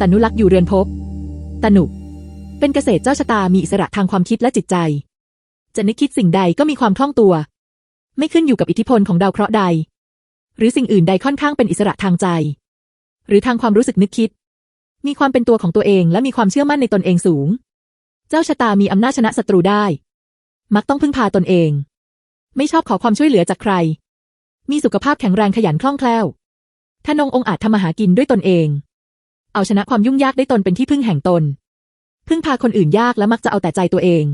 ตนุลักษ์อยู่เรือนภพตนุ เป็นเกษตรเจ้าชะตามีอิสระทางความคิดและจิตใจ จะนึกคิดสิ่งใดก็มีความคล่องตัว ไม่ขึ้นอยู่กับอิทธิพลของดาวเคราะห์ใด หรือสิ่งอื่นใดค่อนข้างเป็นอิสระทางใจ หรือทางความรู้สึกนึกคิด มีความเป็นตัวของตัวเองและมีความเชื่อมั่นในตนเองสูง เจ้าชะตามีอำนาจชนะศัตรูได้ มักต้องพึ่งพาตนเอง ไม่ชอบขอความช่วยเหลือจากใคร มีสุขภาพแข็งแรงขยันคล่องแคล่วทนงองอาจทำมาหากินด้วยตนเอง เอาชนะความยุ่งยากได้ตนเป็นที่พึ่งแห่งตน พึ่งพาคนอื่นยากและมักจะเอาแต่ใจตัวเอง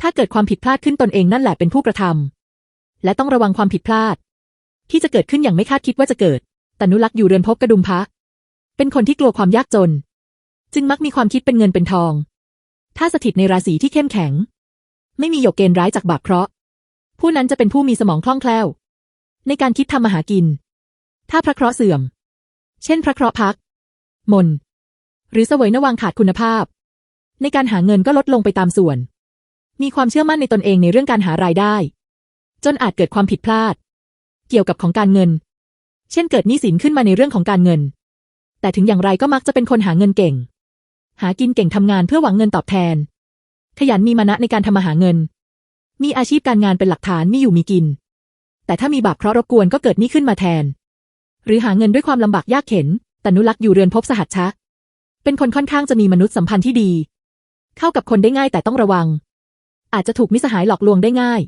ถ้าเกิดความผิดพลาดขึ้นตนเองนั่นแหละเป็นผู้กระทำและต้องระวังความผิดพลาด ที่จะเกิดขึ้นอย่างไม่คาดคิดว่าจะเกิดตนุลักษ์อยู่เรือนภพกระดุมพระเป็นคนที่กลัวความยากจน จึงมักมีความคิดเป็นเงินเป็นทอง ถ้าสถิตในราศีที่เข้มแข็ง ไม่มีหยกเกณฑ์ร้ายจากบาปเคราะห์ผู้นั้นจะเป็นผู้มีสมองคล่องแคล่ว ในการคิดทำมาหากิน ถ้าพระเคราะห์เสื่อม เช่นพระเคราะห์พัก มน หรือเสวยนวางขาดคุณภาพ ในการหาเงินก็ลดลงไปตามส่วน มีความเชื่อมั่นในตนเองในเรื่องการหารายได้ จนอาจเกิดความผิดพลาด เกี่ยวกับของการเงิน เช่นเกิดหนี้สินขึ้นมาในเรื่องของการเงิน แต่ถึงอย่างไรก็มักจะเป็นคนหาเงินเก่ง หากินเก่งทำงานเพื่อหวังเงินตอบแทน ขยันมีมานะในการทำมาหาเงิน มีอาชีพการงานเป็นหลักฐานมีอยู่มีกิน แต่ถ้ามีบาปเคราะห์รบกวนก็เกิดหนี้ขึ้นมาแทน หรือหาเงินด้วยความลำบากยากเข็น ตนุลักษ์อยู่เรือนภพสหัชชะเป็นคนค่อนข้างจะมีมนุษยสัมพันธ์ที่ดี เข้ากับคนได้ง่ายแต่ต้องระวัง อาจจะถูกมิสหายหลอกลวงได้ง่าย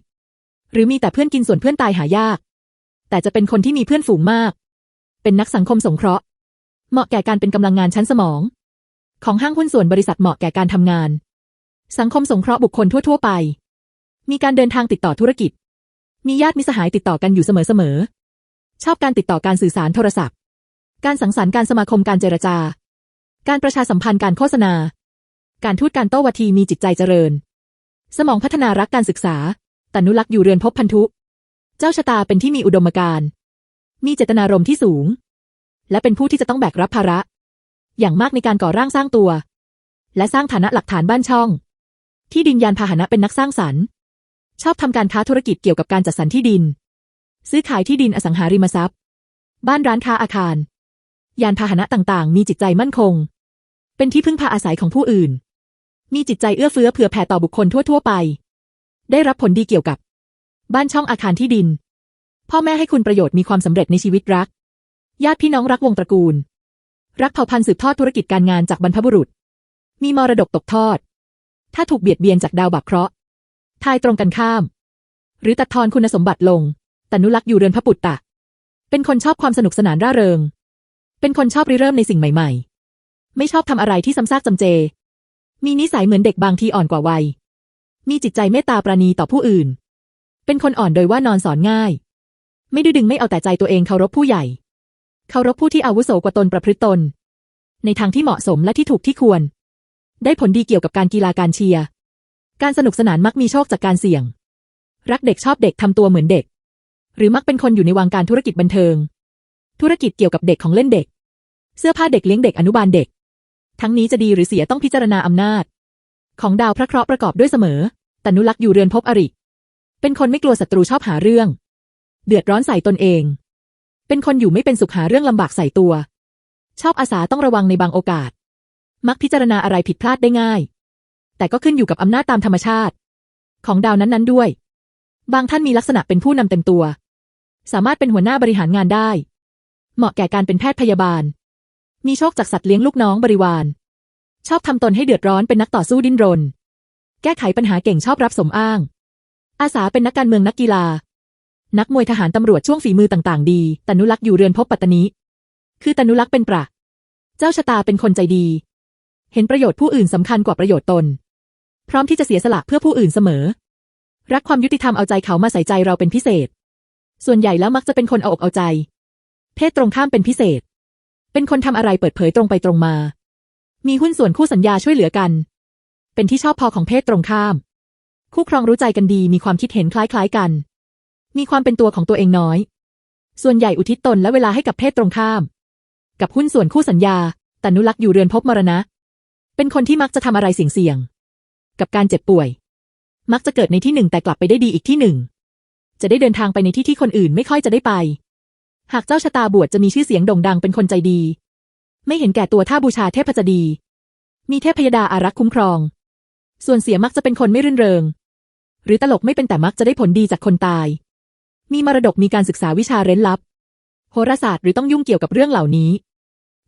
หรือมีแต่เพื่อนกินส่วนเพื่อนตายหายาก แต่จะเป็นคนที่มีเพื่อนฝูงมาก เป็นนักสังคมสงเคราะห์ เหมาะแก่การเป็นกำลังงานชั้นสมอง ของห้างหุ้นส่วนบริษัทเหมาะแก่การทำงาน สังคมสงเคราะห์บุคคลทั่ว ๆ ไป มีการเดินทางติดต่อธุรกิจ มีญาติมิสหายติดต่อกันอยู่เสมอๆชอบการติดต่อการสื่อสารโทรศัพท์ การสังสรรค์การสมาคมการเจรจา การประชาสัมพันธ์การโฆษณา การทูตการโต้วาทีมีจิตใจเจริญ สมองพัฒนารักการศึกษาตนุลักษ์อยู่เรือนภพพันธุ เจ้าชะตาเป็นที่มีอุดมการณ์มีเจตนารมณ์ที่สูง และเป็นผู้ที่จะต้องแบกรับภาระ อย่างมากในการก่อร่างสร้างตัว และสร้างฐานะหลักฐานบ้านช่อง ที่ดินยานพาหนะเป็นนักสร้างสรรค์ ชอบทำการค้าธุรกิจเกี่ยวกับการจัดสรรที่ดิน ซื้อขายที่ดินอสังหาริมทรัพย์ บ้านร้านค้าอาคาร ยานพาหนะต่างๆ มีจิตใจมั่นคง เป็นที่พึ่งพาอาศัยของผู้อื่น มีจิตใจเอื้อเฟื้อเผื่อแผ่ต่อบุคคลทั่ว ๆ ไป ได้รับผลดีเกี่ยวกับ บ้านช่องอาคารที่ดิน พ่อแม่ให้คุณประโยชน์มีความสำเร็จในชีวิตรัก ญาติพี่น้องรักวงตระกูล รักเผ่าพันธุ์สืบทอดธุรกิจการงานจากบรรพบุรุษ มีมรดกตกทอด ถ้าถูกเบียดเบียนจากดาวบาปเคราะห์ทายตรงกันข้าม หรือตัดทอนคุณสมบัติลง ตนุลักษ์อยู่เรือนพระปุตตะ เป็นคนชอบความสนุกสนานร่าเริง เป็นคนชอบริเริ่มในสิ่งใหม่ ๆ ไม่ชอบทำอะไรที่ซ้ำซากจำเจ มีนิสัยเหมือนเด็กบางทีอ่อนกว่าวัย มีจิตใจเมตตาปราณีต่อผู้อื่น เป็นคนอ่อนโดยว่านอนสอนง่าย ไม่ดื้อดึงไม่เอาแต่ใจตัวเองเคารพผู้ใหญ่ เคารพผู้ที่อาวุโสกว่าตนประพฤติตน ในทางที่เหมาะสมและที่ถูกที่ควร ได้ผลดีเกี่ยวกับการกีฬาการเชียร์ การสนุกสนานมักมีโชคจากการเสี่ยง รักเด็กชอบเด็กทำตัวเหมือนเด็ก หรือมักเป็นคนอยู่ในวงการธุรกิจบันเทิง ธุรกิจเกี่ยวกับเด็กของเล่นเด็ก เสื้อผ้าเด็กเลี้ยงเด็กอนุบาลเด็ก ทั้งนี้จะดีหรือเสียต้องพิจารณาอำนาจ ของดาวพระเคราะห์ประกอบด้วยเสมอตนุลักษ์อยู่เรือนภพอริ เป็นคนไม่กลัวศัตรูชอบหาเรื่อง เดือดร้อนใส่ตนเอง เป็นคนอยู่ไม่เป็นสุขหาเรื่องลำบากใส่ตัว ชอบอาสาต้องระวังในบางโอกาส มักพิจารณาอะไรผิดพลาดได้ง่าย แต่ก็ขึ้นอยู่กับอำนาจตามธรรมชาติ ของดาวนั้นๆด้วย บางท่านมีลักษณะเป็นผู้นำเต็มตัว สามารถเป็นหัวหน้าบริหารงานได้ เหมาะแก่การเป็นแพทย์พยาบาล มีโชคจากสัตว์เลี้ยงลูกน้องบริวาร ชอบทำตนให้เดือดร้อนเป็นนักต่อสู้ดิ้นรน แก้ไขปัญหาเก่งชอบรับสมอ้าง อาสาเป็นนักการเมืองนักกีฬา นักมวยทหารตำรวจช่วงฝีมือต่างๆ ดี ตนุลักษ์อยู่เรือนภพปัตตานี คือตนุลักษ์เป็นประเจ้าชะตาเป็นคนใจดี เห็นประโยชน์ผู้อื่นสำคัญกว่าประโยชน์ตน พร้อมที่จะเสียสละเพื่อผู้อื่นเสมอ รักความยุติธรรมเอาใจเขามาใส่ใจเราเป็นพิเศษ ส่วนใหญ่แล้วมักจะเป็นคนเอาอกเอาใจ เพศตรงข้ามเป็นพิเศษ เป็นคนทำอะไรเปิดเผยตรงไปตรงมา มีหุ้นส่วนคู่สัญญาช่วยเหลือกัน เป็นที่ชอบพอของเพศตรงข้าม คู่ครองรู้ใจกันดีมีความคิดเห็นคล้ายๆกัน มีความเป็นตัวของตัวเองน้อย ส่วนใหญ่อุทิศตนและเวลาให้กับเพศตรงข้าม กับหุ้นส่วนคู่สัญญาตนุลักษ์อยู่เรือนภพมรณะ เป็นคนที่มักจะทำอะไรเสี่ยงๆกับการเจ็บป่วย มักจะเกิดในที่หนึ่งแต่กลับไปได้ดีอีกที่หนึ่งจะได้เดินทางไปในที่ที่คนอื่นไม่ค่อยจะได้ไป หากเจ้าชะตาบวชจะมีชื่อเสียงโด่งดังเป็นคนใจดี ไม่เห็นแก่ตัวถ้าบูชาเทพจดี มีเทพยดาอารักษ์คุ้มครอง ส่วนเสียมักจะเป็นคนไม่รื่นเริง หรือตลกไม่เป็นแต่มักจะได้ผลดีจากคนตาย มีมรดกมีการศึกษาวิชาเร้นลับ โหราศาสตร์หรือต้องยุ่งเกี่ยวกับเรื่องเหล่านี้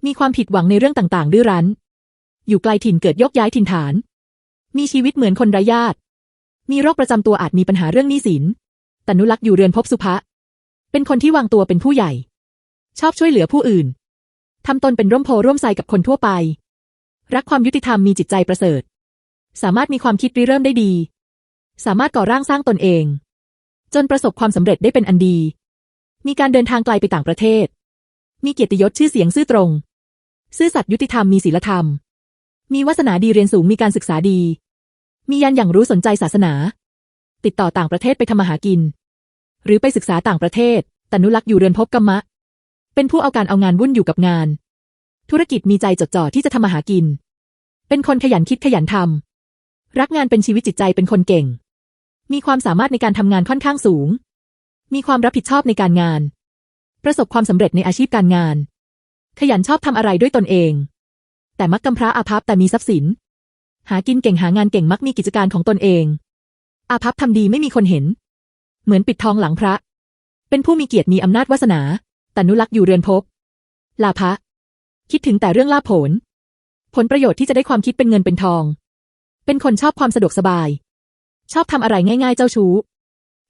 มีความผิดหวังในเรื่องต่างๆ ดื้อรั้น อยู่ไกลถิ่นเกิดยกย้ายถิ่นฐาน มีชีวิตเหมือนคนไร้ญาติ มีโรคประจำตัวอาจมีปัญหาเรื่องหนี้สินตนุลักษ์อยู่เรือนภพสุภะ เป็นคนที่วางตัวเป็นผู้ใหญ่ ชอบช่วยเหลือผู้อื่น ทำตนเป็นร่มโพร่วมไทรกับคนทั่วไป รักความยุติธรรมมีจิตใจประเสริฐ สามารถมีความคิดริเริ่มได้ดี สามารถก่อร่างสร้างตนเอง จนประสบความสำเร็จได้เป็นอันดี มีการเดินทางไกลไปต่างประเทศ มีเกียรติยศชื่อเสียงซื่อตรง ซื่อสัตย์ยุติธรรมมีศีลธรรม มีวาสนาดีเรียนสูงมีการศึกษาดี มียันอย่างรู้สนใจศาสนา ติดต่อต่างประเทศไปทำมาหากิน หรือไปศึกษาต่างประเทศ ตนุลักษ์อยู่เรือนภพกรรมะ เป็นผู้เอาการเอางานวุ่นอยู่กับงาน ธุรกิจมีใจจดจ่อที่จะทำมาหากิน เป็นคนขยันคิดขยันทำรักงานเป็นชีวิตจิตใจเป็นคนเก่ง มีความสามารถในการทำงานค่อนข้างสูง มีความรับผิดชอบในการงาน ประสบความสำเร็จในอาชีพการงาน ขยันชอบทำอะไรด้วยตนเอง แต่มักกำพร้าอาภัพแต่มีทรัพย์สิน หากินเก่งหางานเก่งมักมีกิจการของตนเองอาภัพทำดีไม่มีคนเห็น เหมือนปิดทองหลังพระ เป็นผู้มีเกียรติมีอำนาจวาสนา แต่นุลักษ์อยู่เรือนภพลาภะคิดถึงแต่เรื่องลาภผล ผลประโยชน์ที่จะได้ความคิดเป็นเงินเป็นทอง เป็นคนชอบความสะดวกสบาย ชอบทำอะไรง่ายๆเจ้าชู้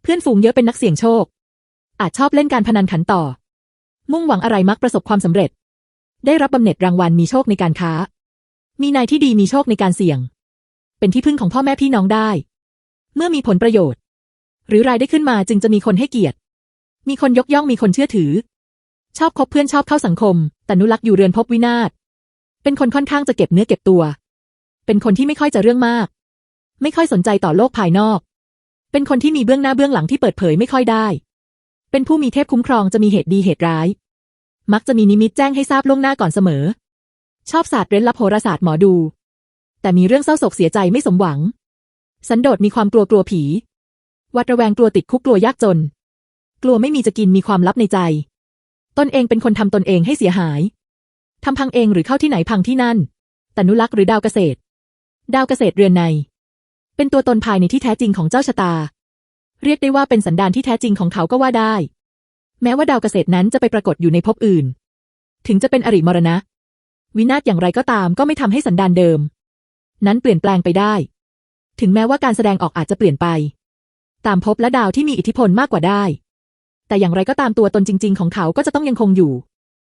เพื่อนฝูงเยอะเป็นนักเสี่ยงโชค อาจชอบเล่นการพนันขันต่อ มุ่งหวังอะไรมักประสบความสำเร็จ ได้รับบำเหน็จรางวัลมีโชคในการค้า มีนายที่ดีมีโชคในการเสี่ยง เป็นที่พึ่งของพ่อแม่พี่น้องได้ เมื่อมีผลประโยชน์ หรือรายได้ขึ้นมาจึงจะมีคนให้เกียรติ มีคนยกย่องมีคนเชื่อถือ ชอบคบเพื่อนชอบเข้าสังคม แต่นุลักษ์อยู่เรือนพบวินาศเป็นคนค่อนข้างจะเก็บเนื้อเก็บตัว เป็นคนที่ไม่ค่อยจะเรื่องมาก ไม่ค่อยสนใจต่อโลกภายนอก เป็นคนที่มีเบื้องหน้าเบื้องหลังที่เปิดเผยไม่ค่อยได้ เป็นผู้มีเทพคุ้มครองจะมีเหตุดีเหตุร้าย มักจะมีนิมิตแจ้งให้ทราบล่วงหน้าก่อนเสมอ ชอบศาสตร์เร้นลับโหราศาสตร์หมอดู แต่มีเรื่องเศร้าโศกเสียใจไม่สมหวัง สันโดษมีความกลัวกลัวผี วัดระแวงกลัวติดคุกกลัวยากจน กลัวไม่มีจะกินมีความลับในใจ ตนเองเป็นคนทำตนเองให้เสียหายทำพังเองหรือเข้าที่ไหนพังที่นั่นตนุลักษ์หรือดาวเกษตร ดาวเกษตรเรือนใน เป็นตัวตนภายในที่แท้จริงของเจ้าชะตา เรียกได้ว่าเป็นสันดานที่แท้จริงของเขาก็ว่าได้ แม้ว่าดาวเกษตรนั้นจะไปปรากฏอยู่ในภพอื่น ถึงจะเป็นอริมรณะ วินาศอย่างไรก็ตามก็ไม่ทำให้สันดานเดิม นั้นเปลี่ยนแปลงไปได้ ถึงแม้ว่าการแสดงออกอาจจะเปลี่ยนไป ตามภพและดาวที่มีอิทธิพลมากกว่าได้ แต่อย่างไรก็ตามตัวตนจริง ๆ ของเขาก็จะต้องยังคงอยู่